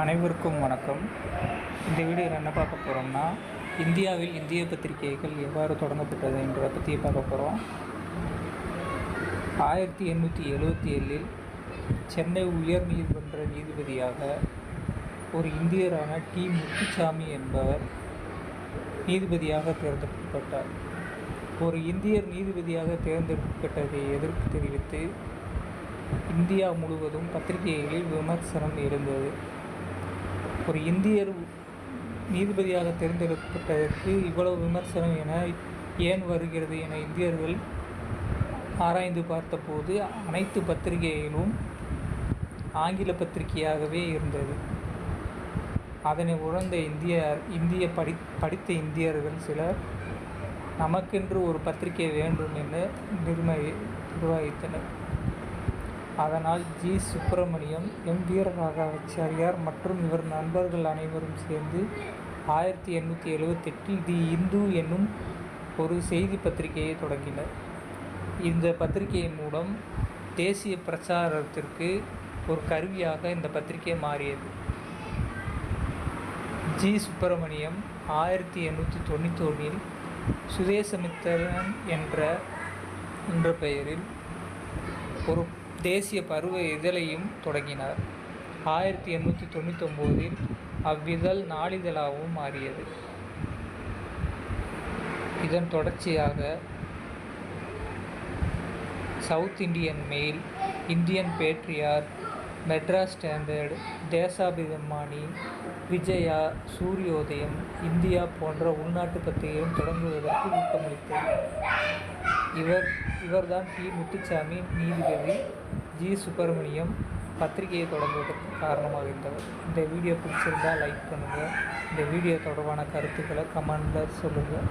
அனைவருக்கும் வணக்கம். இந்த வீடியோவில் என்ன பார்க்க போகிறோம்னா இந்தியாவில் இந்திய பத்திரிகைகள் எவ்வாறு தொடங்கப்பட்டது என்பதை பற்றி பார்க்க போகிறோம் ஆயிரத்தி எண்ணூற்றி எழுவத்தி ஏழில் சென்னை உயர் நீதிமன்ற நீதிபதியாக ஒரு இந்தியரான டி. முத்துசாமி என்பவர் நீதிபதியாக தேர்ந்தெடுக்கப்பட்டார். ஒரு இந்தியர் நீதிபதியாக தேர்ந்தெடுக்கப்பட்டதை எதிர்ப்பு தெரிவித்து இந்தியா முழுவதும் பத்திரிகைகளில் விமர்சனம் இருந்தது ஒரு இந்தியர் நீதிபதியாக தேர்ந்தெடுக்கப்பட்டதற்கு இவ்வளவு விமர்சனம் என ஏன் வருகிறது என இந்தியர்கள் ஆராய்ந்து பார்த்தபோது அனைத்து பத்திரிகைகளும் ஆங்கில பத்திரிகையாகவே இருந்தது. அதனை உணர்ந்த இந்திய இந்திய படி படித்த இந்தியர்கள் சிலர் நமக்கென்று ஒரு பத்திரிகை வேண்டும் என நிர்ணய நிர்வகித்தனர். அதனால் ஜி. சுப்பிரமணியம் எம். வீரராகவாச்சாரியார் மற்றும் இவர் நண்பர்கள் அனைவரும் சேர்ந்து ஆயிரத்தி எண்ணூற்றி எழுவத்தெட்டில் தி இந்து என்னும் ஒரு செய்தி பத்திரிகையை தொடங்கினர். இந்த பத்திரிகையின் மூலம் தேசிய பிரச்சாரத்திற்கு ஒரு கருவியாக இந்த பத்திரிகை மாறியது. ஜி. சுப்பிரமணியம் ஆயிரத்தி எண்ணூற்றி தொண்ணூத்தொன்னில் சுதேசமித்திரன் என்ற என்ற பெயரில் ஒரு தேசிய பருவ இதழையும் தொடங்கினார். ஆயிரத்தி எண்ணூற்றி தொண்ணூத்தொம்போதில் அவ்விதழ் நாளிதழாகவும் மாறியது. இதன் தொடர்ச்சியாக South Indian mail Indian patriot Madras standard Deshabhimani Vijaya Suryodayam India போன்ற உள்நாட்டு பத்திரிகைகளும் தொடங்குவதற்கு ஊக்கமளித்தது. இவர் இவர்தான் பி. முத்துச்சாமி நீதிபதி ஜி. சுப்பிரமணியம் பத்திரிகையை தொடங்குவதற்கு காரணமாக இருந்தவர். இந்த வீடியோ பிடிச்சிருந்தால் லைக் பண்ணுங்கள் இந்த வீடியோ தொடர்பான கருத்துக்களை கமெண்டில் சொல்லுங்கள்